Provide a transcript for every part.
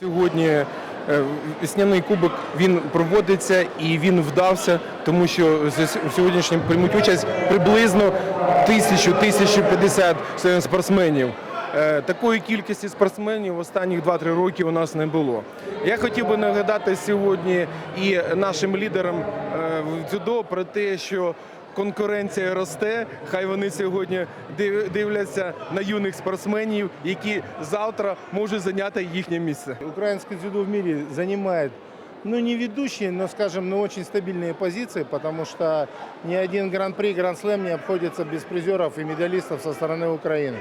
Сьогодні е, весняний кубок він проводиться і він вдався, тому що в сьогоднішнім приймуть участь приблизно тисячу тисячу п'ятдесят спортсменів. Е, Такої кількості спортсменів останніх 2-3 роки у нас не було. Я хотів би нагадати сьогодні і нашим лідерам е, в дзюдо про те, що конкуренція росте. Хай вони сьогодні див- дивляться на юних спортсменів, які завтра можуть зайняти їхнє місце. Украинское дзюдо в мире занимает, ну не ведущие, но, скажем, но очень стабильные позиции, потому что ни один гран-при, гран-слэм не обходится без призеров и медалистов со стороны Украины.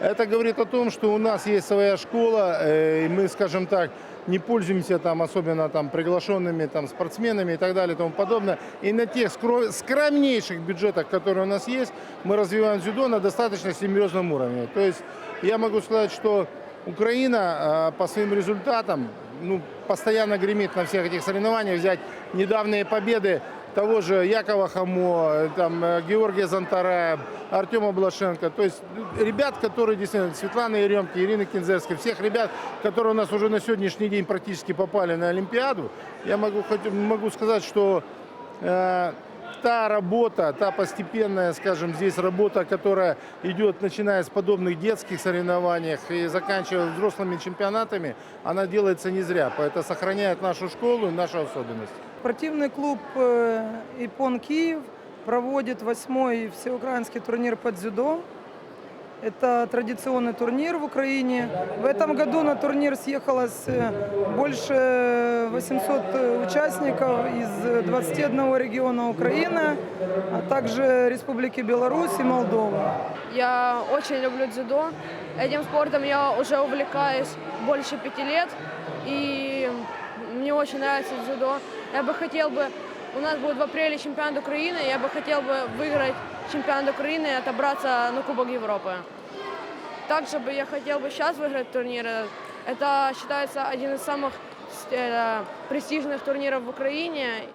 Это говорит о том, что у нас есть своя школа, э, и мы, скажем так, не пользуемся там особенно там приглашенными там спортсменами и так далее и тому подобное. И на тех скро- скромнейших бюджетах, которые у нас есть, мы развиваем дзюдо на достаточно серьезном уровне. То есть я могу сказать, что Украина э, по своим результатам ну, постоянно гремит на всех этих соревнованиях. Взять недавние победы того же Якова Хамо, э, там, э, Георгия Зантарая, Артема Блашенко. То есть э, ребят, которые действительно, Светлана Еремки, Ирина Кинзерская, всех ребят, которые у нас уже на сегодняшний день практически попали на Олимпиаду, я могу, могу сказать, что э, та работа, та постепенная, скажем, здесь работа, которая идет, начиная с подобных детских соревнований и заканчивая взрослыми чемпионатами, она делается не зря. Это сохраняет нашу школу и нашу особенность. Спортивный клуб э, «Ипон Киев» проводит восьмой всеукраинский турнир по дзюдо. Это традиционный турнир в Украине. В этом году на турнир съехалось э, больше 800 участников из 21 региона Украины, а также Республики Беларусь и Молдова. Я очень люблю дзюдо. Этим спортом я уже увлекаюсь больше пяти лет. И мне очень нравится дзюдо. Я бы хотел бы... У нас будет в апреле чемпионат Украины. Я бы хотел бы выиграть чемпионат Украины и отобраться на Кубок Европы. Также бы я хотел бы сейчас выиграть турнир. Это считается один из самых э, престижных турниров в Украине.